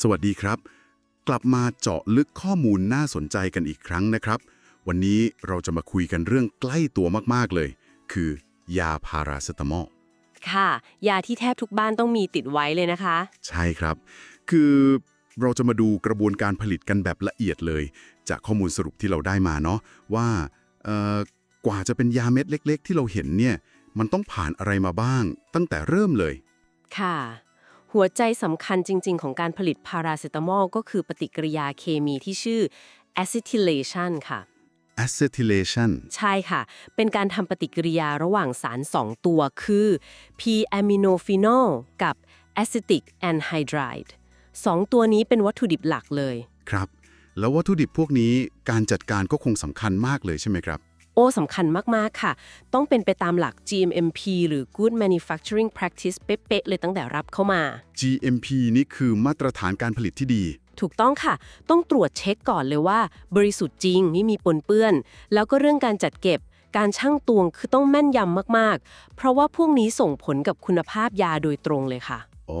สวัสดีครับ กลับมาเจาะลึกข้อมูลน่าสนใจกันอีกครั้งนะครับ วันนี้เราจะมาคุยกันเรื่องใกล้ตัวมากๆเลย คือยาพาราเซตามอลค่ะ ยาที่แทบทุกบ้านต้องมีติดไว้เลยนะคะ ใช่ครับ คือเราจะมาดูกระบวนการผลิตกันแบบละเอียดเลย จากข้อมูลสรุปที่เราได้มาเนาะว่าเอ่อกว่าจะเป็นยาเม็ดเล็ก ๆ ที่เราเห็นเนี่ยมันต้องผ่านอะไรมาบ้าง ตั้งแต่เริ่มเลย ค่ะ หัวใจสำคัญจริง ๆ ของการผลิตพาราเซตามอลก็คือปฏิกิริยาเคมีที่ชื่อ acetylation ค่ะ acetylation ใช่ค่ะ เป็นการทำปฏิกิริยาระหว่างสาร 2 ตัวคือ p-aminophenol กับ acetic anhydride สองตัวนี้เป็นวัตถุดิบหลักเลย ครับ แล้ววัตถุดิบพวกนี้การจัดการก็คงสำคัญมากเลยใช่ไหมครับโอ้สำคัญมากๆค่ะ ต้องเป็นไปตามหลัก GMP หรือ Good Manufacturing Practice เป๊ะๆเลยตั้งแต่รับเข้ามา GMP นี่คือมาตรฐานการผลิตที่ดี ถูกต้องค่ะ ต้องตรวจเช็คก่อนเลยว่า บริสุทธิ์จริงไม่มีปนเปื้อน แล้วก็เรื่องการจัดเก็บ การชั่งตวงคือต้องแม่นยำมากๆ เพราะว่าพวกนี้ส่งผลกับคุณภาพยาโดยตรงเลยค่ะ อ๋อ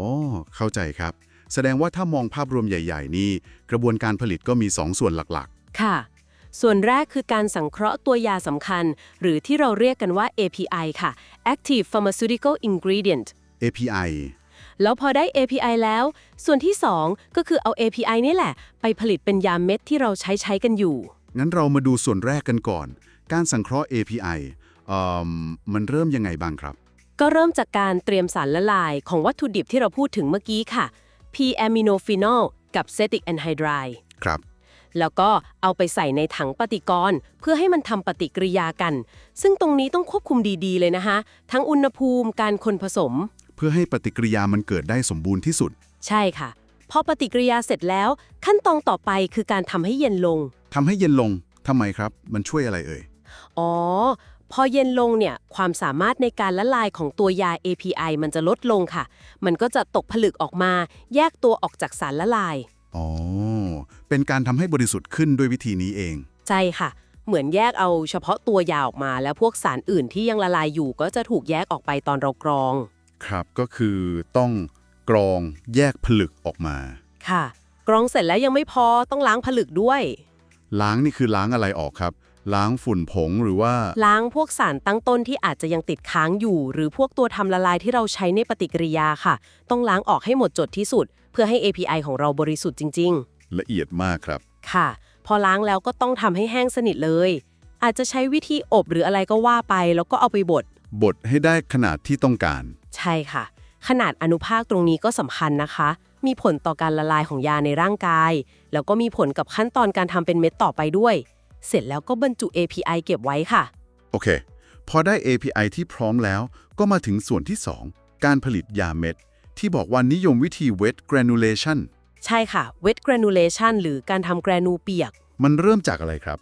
เข้าใจครับ แสดงว่าถ้ามองภาพรวมใหญ่ ๆ นี่ กระบวนการผลิตก็มี 2 ส่วนหลักค่ะ ส่วนแรกคือการสังเคราะห์ตัวยาสำคัญ หรือที่เราเรียกกันว่า API ค่ะ Active Pharmaceutical Ingredient ๆ API แล้วพอได้ API แล้ว ส่วนที่ 2 ก็คือเอา API นี่แหละ ไปผลิตเป็นยาเม็ดที่เราใช้ใช้กันอยู่ งั้นเรามาดูส่วนแรกกันก่อน การสังเคราะห์ API เอ่อมันเริ่มยังไงบ้างครับ ก็เริ่มจากการเตรียมสารละลายของวัตถุดิบที่เราพูดถึงเมื่อกี้ค่ะ p-aminophenol กับ cetic anhydride ครับ แล้วก็เอาไปใส่ในถังปฏิกรณ์ เพื่อให้มันทำปฏิกิริยากัน ซึ่งตรงนี้ต้องควบคุมดีๆเลยนะคะ ทั้งอุณหภูมิการคนผสม เพื่อให้ปฏิกิริยามันเกิดได้สมบูรณ์ที่สุด ใช่ค่ะ พอปฏิกิริยาเสร็จแล้ว ขั้นตอนต่อไปคือการทำให้เย็นลงทำให้เย็นลงทำไมครับ มันช่วยอะไรเอ่ยอ๋อ พอเย็นลงเนี่ย ความสามารถในการละลายของตัวยา API มันจะลดลงค่ะ มันก็จะตกผลึกออกมา แยกตัวออกจากสารละลาย อ๋อ เป็นการทำให้บริสุทธิ์ขึ้นด้วยวิธีนี้เอง ใช่ค่ะ เหมือนแยกเอาเฉพาะตัวยาออกมา แล้วพวกสารอื่นที่ยังละลายอยู่ก็จะถูกแยกออกไปตอนเรากรอง ครับ ก็คือต้องกรองแยกผลึกออกมา ค่ะ กรองเสร็จแล้วยังไม่พอต้องล้างผลึกด้วย ล้างนี่คือล้างอะไรออกครับ ล้างฝุ่นผงหรือว่า ล้างพวกสารตั้งต้นที่อาจจะยังติดค้างอยู่ หรือพวกตัวทำละลายที่เราใช้ในปฏิกิริยาค่ะ ต้องล้างออกให้หมดจดที่สุด เพื่อให้ API ของเราบริสุทธิ์จริง ละเอียดมากครับ ๆ ค่ะ พอล้างแล้วก็ต้องทำให้แห้งสนิทเลย อาจจะใช้วิธีอบหรืออะไรก็ว่าไป แล้วก็เอาไปบด บดให้ได้ขนาดที่ต้องการ ใช่ค่ะ ขนาดอนุภาคตรงนี้ก็สำคัญนะคะ มีผลต่อการละลายของยาในร่างกาย แล้วก็มีผลกับขั้นตอนการทำเป็นเม็ดต่อไปด้วย เสร็จแล้วก็บรรจุ API เก็บไว้ค่ะ โอเค พอได้ API ที่พร้อมแล้ว ก็มาถึงส่วนที่ 2 การผลิตยาเม็ด ที่บอกว่านิยมวิธี wet granulation ใช่ค่ะ wet granulation หรือการทำแกรนูเปียก มันเริ่มจากอะไรครับ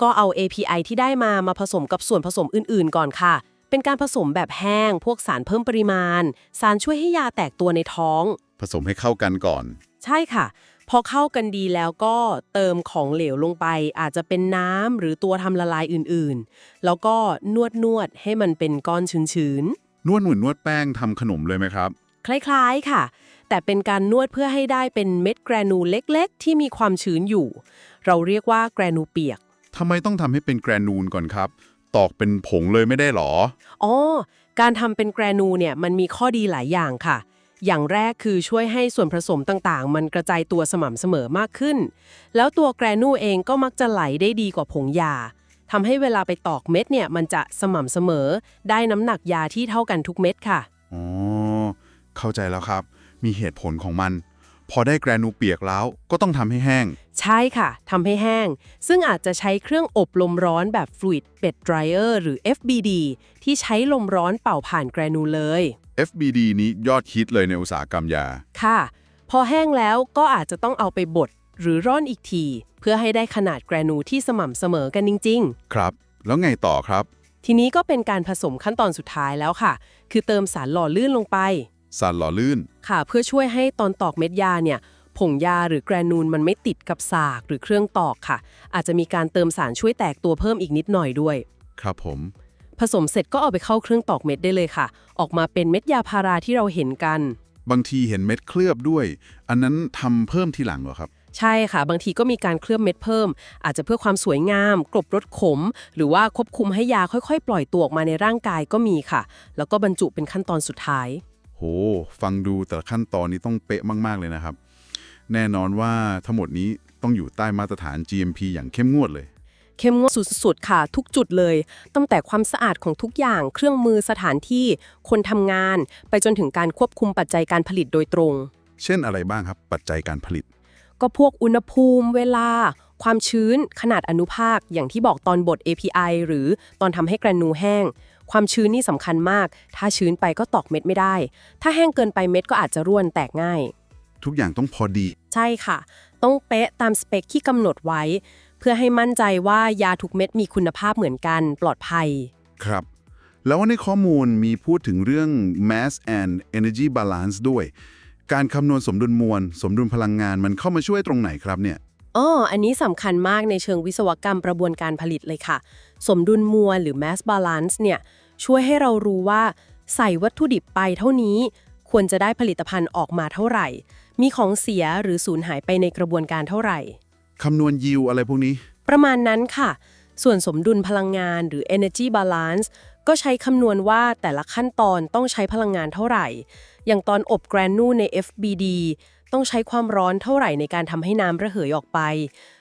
ก็เอา API ที่ได้มามาผสมกับส่วนผสมอื่น ๆ ก่อนค่ะ เป็นการผสมแบบแห้ง พวกสารเพิ่มปริมาณ สารช่วยให้ยาแตกตัวในท้อง ผสมให้เข้ากันก่อน ใช่ค่ะ พอเข้ากันดีแล้วก็เติมของเหลวลงไป อาจจะเป็นน้ำหรือตัวทำละลายอื่นๆ แล้วก็นวดนวดๆให้มันเป็นก้อนชื้นนวดเหมือนนวดแป้งทำขนมเลยไหมครับ ๆ คล้ายๆค่ะ แต่เป็นการนวดเพื่อให้ได้เป็นเม็ดแกรนูเล็กๆ ที่มีความชื้นอยู่ เราเรียกว่าแกรนูเปียก ทำไมต้องทำให้เป็นแกรนูลก่อนครับ ตอกเป็นผงเลยไม่ได้หรอ อ๋อ การทำเป็นแกรนูเนี่ยมันมีข้อดีหลายอย่างค่ะ อย่างแรกคือช่วยให้ส่วนผสมต่างๆ มันกระจายตัวสม่ำเสมอมากขึ้น แล้วตัวแกรนูเองก็มักจะไหลได้ดีกว่าผงยาทำให้เวลาไปตอกเม็ดเนี่ยมันจะสม่ำเสมอ ได้น้ำหนักยาที่เท่ากันทุกเม็ดค่ะอ๋อเข้าใจแล้วครับ มีเหตุผลของมัน พอได้แกรนูเปียกแล้วก็ต้องทำให้แห้ง ใช่ค่ะทำให้แห้ง ซึ่งอาจจะใช้เครื่องอบลมร้อนแบบ Fluid Bed Dryer หรือ FBD ที่ใช้ลมร้อนเป่าผ่านแกรนูเลย FBD นี้ยอดฮิตเลยในอุตสาหกรรมยา ค่ะ พอแห้งแล้วก็อาจจะต้องเอาไปบดหรือร่อนอีกที เพื่อให้ได้ขนาดแกรนูที่สม่ำเสมอกันจริง ครับ แล้วไงต่อครับ ๆ ทีนี้ก็เป็นการผสมขั้นตอนสุดท้ายแล้วค่ะ คือเติมสารหล่อลื่นลงไป สารหล่อลื่น ค่ะเพื่อช่วยให้ตอนตอกเม็ดยาเนี่ย ผงยาหรือแกรนูลมันไม่ติดกับสากหรือเครื่องตอกค่ะ อาจจะมีการเติมสารช่วยแตกตัวเพิ่มอีกนิดหน่อยด้วย ครับผม ผสมเสร็จก็เอาไปเข้าเครื่องตอกเม็ดได้เลยค่ะ ออกมาเป็นเม็ดยาพาราที่เราเห็นกัน บางทีเห็นเม็ดเคลือบด้วย อันนั้นทำเพิ่มทีหลังเหรอครับ ใช่ค่ะ บางทีก็มีการเคลือบเม็ดเพิ่ม อาจจะเพื่อความสวยงาม กลบรสขม หรือว่าควบคุมให้ยาค่อยๆ ปล่อยตัวออกมาในร่างกายก็มีค่ะ แล้วก็บรรจุเป็นขั้นตอนสุดท้าย โห ฟังดูแต่ละขั้นตอนนี้ต้องเป๊ะมาก ๆ เลยนะครับ แน่นอนว่าทั้งหมดนี้ต้องอยู่ใต้มาตรฐาน GMP อย่างเข้มงวดเลย เข้มงวดสุดๆ ค่ะ ทุกจุดเลย ตั้งแต่ความสะอาดของทุกอย่าง เครื่องมือสถานที่ คนทำงาน ไปจนถึงการควบคุมปัจจัยการผลิตโดยตรง เช่นอะไรบ้างครับ ปัจจัยการผลิต ก็พวกอุณหภูมิ เวลา ความชื้น ขนาดอนุภาค อย่างที่บอกตอนบด API หรือตอนทำให้แกรนูแห้ง ความชื้นนี่สำคัญมาก ถ้าชื้นไปก็ตอกเม็ดไม่ได้ ถ้าแห้งเกินไปเม็ดก็อาจจะร่วนแตกง่าย ทุกอย่างต้องพอดี ใช่ค่ะ ต้องเป๊ะตามสเปคที่กำหนดไว้ เพื่อให้มั่นใจว่ายาทุกเม็ดมีคุณภาพเหมือนกันปลอดภัย ครับ แล้วในข้อมูลมีพูดถึงเรื่อง mass and energy balance ด้วย การคำนวณสมดุลมวล สมดุลพลังงานมันเข้ามาช่วยตรงไหนครับเนี่ยอ๋ออันนี้สำคัญมากในเชิงวิศวกรรมกระบวนการผลิตเลยค่ะ สมดุลมวลหรือ mass balance เนี่ยช่วยให้เรารู้ว่าใส่วัตถุดิบไปเท่านี้ ควรจะได้ผลิตภัณฑ์ออกมาเท่าไหร่ มีของเสียหรือสูญหายไปในกระบวนการเท่าไหร่ คำนวณยิวอะไรพวกนี้ ประมาณนั้นค่ะ ส่วนสมดุลพลังงานหรือ energy balance ก็ใช้คำนวณว่าแต่ละขั้นตอนต้องใช้พลังงานเท่าไหร่ อย่างตอนอบแกรนูใน FBD ต้องใช้ความร้อนเท่าไหร่ในการทำให้น้ำระเหยออกไป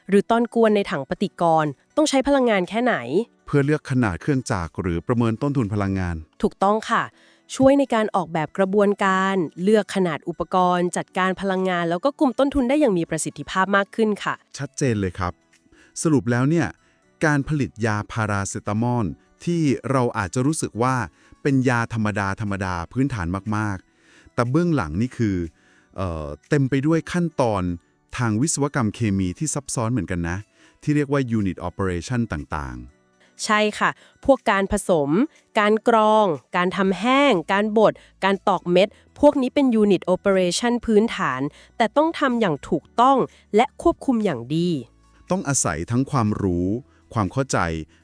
หรือตอนกวนในถังปฏิกรณ์ต้องใช้พลังงานแค่ไหน เพื่อเลือกขนาดเครื่องจักรหรือประเมินต้นทุนพลังงาน ถูกต้องค่ะ ช่วยในการออกแบบกระบวนการ เลือกขนาดอุปกรณ์ จัดการพลังงาน แล้วก็กลุ่มต้นทุนได้อย่างมีประสิทธิภาพมากขึ้นค่ะ ชัดเจนเลยครับ สรุปแล้วเนี่ยการผลิตยาพาราเซตามอลที่เราอาจจะรู้สึกว่าเป็นยาธรรมดาธรรมดาพื้นฐานมากๆ แต่เบื้องหลังนี่คือเออเต็มไปด้วยขั้นตอนทางวิศวกรรมเคมีที่ซับซ้อนเหมือนกันนะ ที่เรียกว่า Unit Operation ต่างๆ ใช่ค่ะ พวกการผสม การกรอง การทำแห้ง การบด การตอกเม็ด พวกนี้เป็น Unit Operation พื้นฐาน แต่ต้องทำอย่างถูกต้องและควบคุมอย่างดีๆต้องอาศัยทั้งความรู้ ความเข้าใจ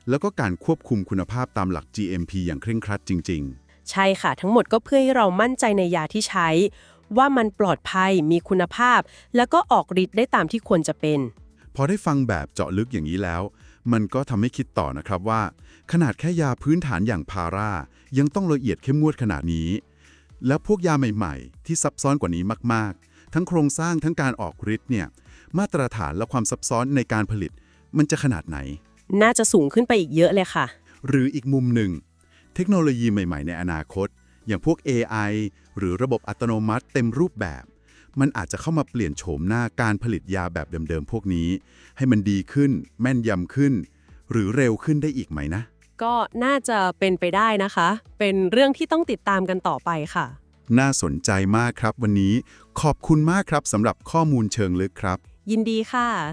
แล้วก็การควบคุมคุณภาพตามหลัก GMP อย่างเคร่งครัดจริง ๆ ใช่ค่ะ ทั้งหมดก็เพื่อให้เรามั่นใจในยาที่ใช้ ว่ามันปลอดภัย มีคุณภาพ แล้วก็ออกฤทธิ์ได้ตามที่ควรจะเป็น พอได้ฟังแบบเจาะลึกอย่างนี้แล้ว มันก็ทำให้คิดต่อนะครับว่า ขนาดแค่ยาพื้นฐานอย่างพารายังต้องละเอียดเข้มงวดขนาดนี้ แล้วพวกยาใหม่ ๆ ที่ซับซ้อนกว่านี้มากๆ ทั้งโครงสร้างทั้งการออกฤทธิ์เนี่ยมาตรฐานและความซับซ้อนในการผลิต มันจะขนาดไหน น่าจะสูงขึ้นไปอีกเยอะเลยค่ะ หรืออีกมุมหนึ่ง เทคโนโลยีใหม่ ๆ ในอนาคต อย่างพวก AI หรือระบบอัตโนมัติเต็มรูปแบบ มันอาจจะเข้ามาเปลี่ยนโฉมหน้าการผลิตยาแบบเดิมๆพวกนี้ ให้มันดีขึ้น แม่นยำขึ้น หรือเร็วขึ้นได้อีกไหมนะ ก็น่าจะเป็นไปได้นะคะ เป็นเรื่องที่ต้องติดตามกันต่อไปค่ะ น่าสนใจมากครับวันนี้ ขอบคุณมากครับสำหรับข้อมูลเชิงลึกครับ ยินดีค่ะ